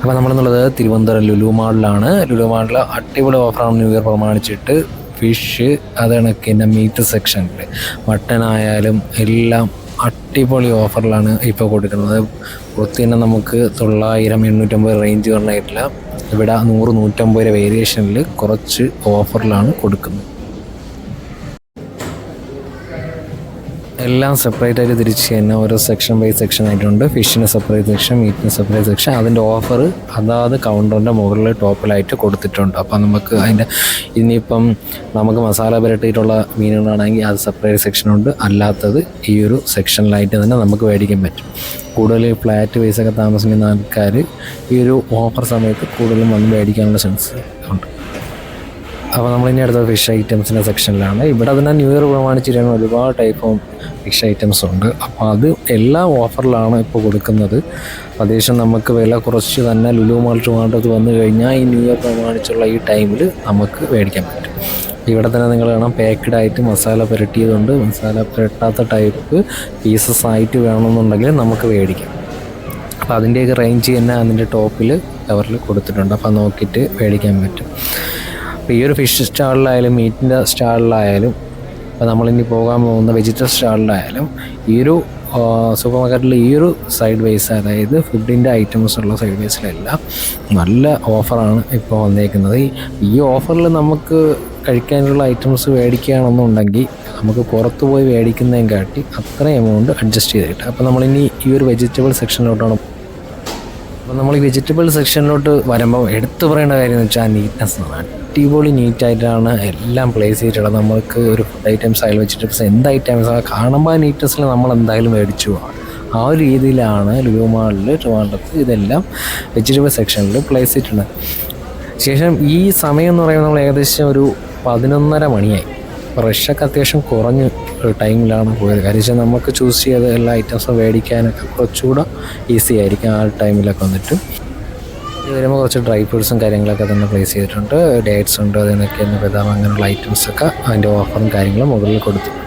അപ്പോൾ നമ്മളെന്നുള്ളത് തിരുവനന്തപുരം ലുലു മാളിലാണ്. ലുലു മാളിൽ അടിപൊളി ഓഫറാണ് ന്യൂ ഇയർ പ്രമാണിച്ചിട്ട് ഫിഷ് അത് കണക്കിന്റെ മീറ്റ് സെക്ഷനിൽ മട്ടൺ ആയാലും എല്ലാം അടിപൊളി ഓഫറിലാണ് ഇപ്പോൾ കൊടുക്കുന്നത്. പുറത്ത് തന്നെ നമുക്ക് തൊള്ളായിരം എണ്ണൂറ്റമ്പത് റേഞ്ച് പറഞ്ഞിട്ടില്ല. ഇവിടെ നൂറ് നൂറ്റമ്പത് വേരിയേഷനിൽ കുറച്ച് ഓഫറിലാണ് കൊടുക്കുന്നത്. എല്ലാം സെപ്പറേറ്റ് ആയിട്ട് തിരിച്ച് തന്നെ ഓരോ സെക്ഷൻ ബൈ സെക്ഷൻ ആയിട്ടുണ്ട്. ഫിഷിന് സെപ്പറേറ്റ് സെക്ഷൻ മീറ്റിന് സെപ്പറേറ്റ് സെക്ഷൻ അതിന്റെ ഓഫർ അതാത് കൗണ്ടറിന്റെ മുകളിൽ ടോപ്പിലായിട്ട് കൊടുത്തിട്ടുണ്ട്. അപ്പം നമുക്ക് അതിന്റെ ഇനിയിപ്പം നമുക്ക് മസാല പുരട്ടിയിട്ടുള്ള മീനുകളാണെങ്കിൽ അത് സെപ്പറേറ്റ് സെക്ഷനുണ്ട് അല്ലാത്തത് ഈ ഒരു സെക്ഷനിലായിട്ട് തന്നെ നമുക്ക് മേടിക്കാൻ പറ്റും. കൂടുതൽ ഫ്ലാറ്റ് വൈസൊക്കെ താമസിക്കുന്ന ആൾക്കാർ ഈ ഒരു ഓഫർ സമയത്ത് കൂടുതലും വന്ന് മേടിക്കാനുള്ള ചാൻസ് ഉണ്ട്. അപ്പോൾ നമ്മളിനി അടുത്ത ഫിഷ് ഐറ്റംസിന്റെ സെക്ഷനിലാണ് ഇവിടെ തന്നെ ന്യൂ ഇയർ പ്രമാണിച്ചിരുന്ന ഒരുപാട് ടൈപ്പ് ഓഫ് ഫിഷ് ഐറ്റംസ് ഉണ്ട്. അപ്പോൾ അത് എല്ലാ ഓഫറിലാണ് ഇപ്പോൾ കൊടുക്കുന്നത്. അത്യാവശ്യം നമുക്ക് വില കുറച്ച് തന്നെ ലുലു മാൾട്ട് ട്രിവാൻഡ്രത്ത് വന്നു കഴിഞ്ഞാൽ ഈ ന്യൂ ഇയർ പ്രമാണിച്ചുള്ള ഈ ടൈമിൽ നമുക്ക് മേടിക്കാൻ പറ്റും. ഇവിടെ തന്നെ നിങ്ങൾ കാണാം പാക്ക്ഡ് ആയിട്ട് മസാല പുരട്ടിയതുണ്ട്. മസാല പുരട്ടാത്ത ടൈപ്പ് പീസസ് ആയിട്ട് വേണമെന്നുണ്ടെങ്കിൽ നമുക്ക് മേടിക്കാം. അപ്പോൾ അതിന്റെയൊക്കെ റേഞ്ച് തന്നെ അതിന്റെ ടോപ്പിൽ കവറിൽ കൊടുത്തിട്ടുണ്ട്. അപ്പോൾ നോക്കിയിട്ട് മേടിക്കാൻ പറ്റും. അപ്പോൾ ഈ ഒരു ഫിഷ് സ്റ്റാളിലായാലും മീറ്റിന്റെ സ്റ്റാളിലായാലും അപ്പോൾ നമ്മളിനി പോകാൻ പോകുന്ന വെജിറ്റബിൾ സ്റ്റാളിലായാലും ഈ ഒരു സൂപ്പർ മാർക്കറ്റിൽ ഈ ഒരു സൈഡ് വൈസ് അതായത് ഫുഡിന്റെ ഐറ്റംസ് ഉള്ള സൈഡ് വൈസിലെല്ലാം നല്ല ഓഫറാണ് ഇപ്പോൾ വന്നേക്കുന്നത്. ഈ- ഓഫറിൽ നമുക്ക് കഴിക്കാനുള്ള ഐറ്റംസ് മേടിക്കുകയാണെന്നുണ്ടെങ്കിൽ നമുക്ക് പുറത്ത് പോയി മേടിക്കുന്നതിനെ കാട്ടി അത്രയും എമൗണ്ട് അഡ്ജസ്റ്റ് ചെയ്തിട്ട്. അപ്പോൾ നമ്മളിനി ഈ ഒരു വെജിറ്റബിൾ സെക്ഷനിലോട്ടാണ് അപ്പോൾ നമ്മൾ ഈ വെജിറ്റബിൾ സെക്ഷനിലോട്ട് വരുമ്പോൾ എടുത്തു പറയേണ്ട കാര്യം എന്ന് വെച്ചാൽ നീറ്റ്നെസ് ആണ് അടിപൊളി നീറ്റായിട്ടാണ് എല്ലാം പ്ലേസ് ചെയ്തിട്ടുള്ളത്. നമ്മൾക്ക് ഒരു ഫുഡ് ഐറ്റംസ് ആയാലും വെജിറ്റബിൾസ് എന്ത് ഐറ്റംസ് കാണുമ്പോൾ ആ നീറ്റ്നെസ്സിൽ നമ്മൾ എന്തായാലും മേടിച്ചു പോകാം ആ ഒരു രീതിയിലാണ് ലുലു മാളിൽ ട്രിവാൻഡ്രത്ത് ഇതെല്ലാം വെജിറ്റബിൾ സെക്ഷനിൽ പ്ലേസ് ചെയ്തിട്ടുണ്ട് ശേഷം ഈ സമയം എന്ന് പറയുമ്പോൾ നമ്മൾ ഏകദേശം ഒരു പതിനൊന്നര മണിയായി. റഷൊക്കെ അത്യാവശ്യം കുറഞ്ഞ ടൈമിലാണ് പോയത്. കാര്യം നമുക്ക് ചൂസ് ചെയ്ത എല്ലാ ഐറ്റംസും മേടിക്കാനൊക്കെ കുറച്ചുകൂടെ ഈസി ആയിരിക്കും ആ ടൈമിലൊക്കെ വന്നിട്ട്. ഇത് വരുമ്പോൾ കുറച്ച് ഡ്രൈ ഫ്രൂട്ട്സും കാര്യങ്ങളൊക്കെ തന്നെ പ്ലേസ് ചെയ്തിട്ടുണ്ട്. ഡേറ്റ്സ് ഉണ്ട് അതിനൊക്കെ ബദാം അങ്ങനെയുള്ള ഐറ്റംസൊക്കെ അതിന്റെ ഓഫറും കാര്യങ്ങളും മുകളിൽ കൊടുത്തിട്ടുണ്ട്.